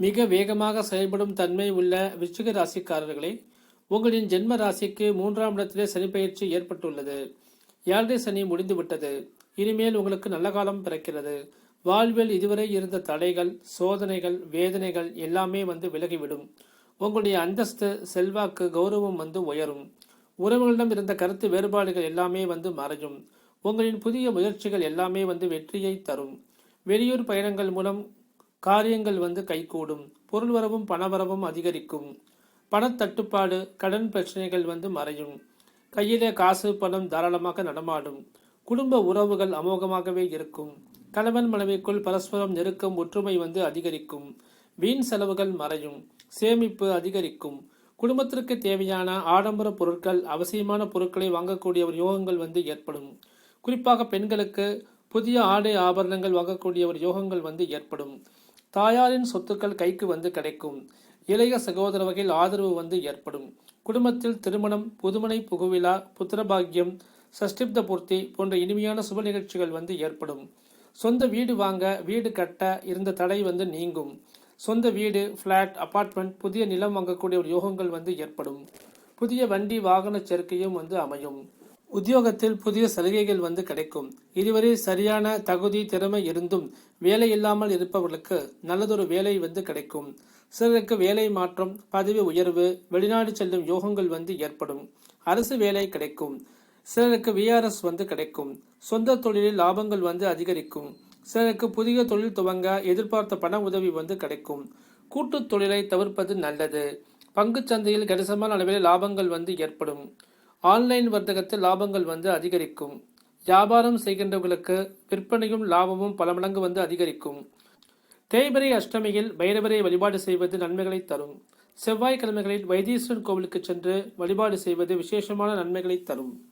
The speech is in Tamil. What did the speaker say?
மிக வேகமாக செயல்படும் தன்மை உள்ள விருச்சிக ராசிக்காரர்களே உங்களின் ஜென்ம ராசிக்கு மூன்றாம் இடத்திலே சனி பயிற்சி ஏற்பட்டுள்ளது. ஏழரை சனி முடிந்துவிட்டது. இனிமேல் உங்களுக்கு நல்ல காலம் பிறக்கிறது. வாழ்வில் இதுவரை இருந்த தடைகள் சோதனைகள் வேதனைகள் எல்லாமே வந்து விலகிவிடும். உங்களுடைய அந்தஸ்து செல்வாக்கு கௌரவம் வந்து உயரும். உறவுகளிடம் இருந்த கருத்து வேறுபாடுகள் எல்லாமே வந்து மறையும். உங்களின் புதிய முயற்சிகள் எல்லாமே வந்து வெற்றியை தரும். வெளியூர் பயணங்கள் மூலம் காரியங்கள் வந்து கைகூடும். பொருள் வரவும் பணவரவும் அதிகரிக்கும். பணத்தட்டுப்பாடு கடன் பிரச்சனைகள் வந்து மறையும். கையிலே காசு பணம் தாராளமாக நடமாடும். குடும்ப உறவுகள் அமோகமாகவே இருக்கும். கணவன் மனைவிக்குள் பரஸ்பரம் நெருக்கம் ஒற்றுமை வந்து அதிகரிக்கும். வீண் செலவுகள் மறையும். சேமிப்பு அதிகரிக்கும். குடும்பத்திற்கு தேவையான ஆடம்பர பொருட்கள் அவசியமான பொருட்களை வாங்கக்கூடிய ஒரு யோகங்கள் வந்து ஏற்படும். குறிப்பாக பெண்களுக்கு புதிய ஆடை ஆபரணங்கள் வாங்கக்கூடிய ஒரு யோகங்கள் வந்து ஏற்படும். தாயாரின் சொத்துக்கள் கைக்கு வந்து கிடைக்கும். இளைய சகோதர வகையில் ஆதரவு வந்து ஏற்படும். குடும்பத்தில் திருமணம் புதுமனை புகுவிழா புத்திரபாகியம் சஷ்டிப்த பூர்த்தி போன்ற இனிமையான சுப நிகழ்ச்சிகள் வந்து ஏற்படும். சொந்த வீடு வாங்க வீடு கட்ட இருந்த தடை வந்து நீங்கும். சொந்த வீடு ஃப்ளாட் அபார்ட்மெண்ட் புதிய நிலம் வாங்கக்கூடிய ஒரு யோகங்கள் வந்து ஏற்படும். புதிய வண்டி வாகன சேர்க்கையும் வந்து அமையும். உத்தியோகத்தில் புதிய சலுகைகள் வந்து கிடைக்கும். இதுவரை சரியான தகுதி திறமை இருந்தும் வேலை இல்லாமல் இருப்பவர்களுக்கு நல்லதொரு வேலை வந்து கிடைக்கும். சிலருக்கு வேலை மாற்றம் பதவி உயர்வு வெளிநாடு செல்லும் யோகங்கள் வந்து ஏற்படும். அரசு வேலை கிடைக்கும். சிலருக்கு விஆர்எஸ் வந்து கிடைக்கும். சொந்த தொழிலில் லாபங்கள் வந்து அதிகரிக்கும். சிலருக்கு புதிய தொழில் துவங்க எதிர்பார்த்த பண உதவி வந்து கிடைக்கும். கூட்டுத் தொழிலை தவிர்ப்பது நல்லது. பங்குச் சந்தையில் கணிசமான அளவில் லாபங்கள் வந்து ஏற்படும். ஆன்லைன் வர்த்தகத்தில் லாபங்கள் வந்து அதிகரிக்கும். வியாபாரம் செய்கின்றவர்களுக்கு விற்பனையும் லாபமும் பல மடங்கு வந்து அதிகரிக்கும். தேய்பிரை அஷ்டமியில் பைரவரை வழிபாடு செய்வது நன்மைகளை தரும். செவ்வாய்க்கிழமைகளில் வைத்தீஸ்வரன் கோவிலுக்கு சென்று வழிபாடு செய்வது விசேஷமான நன்மைகளை தரும்.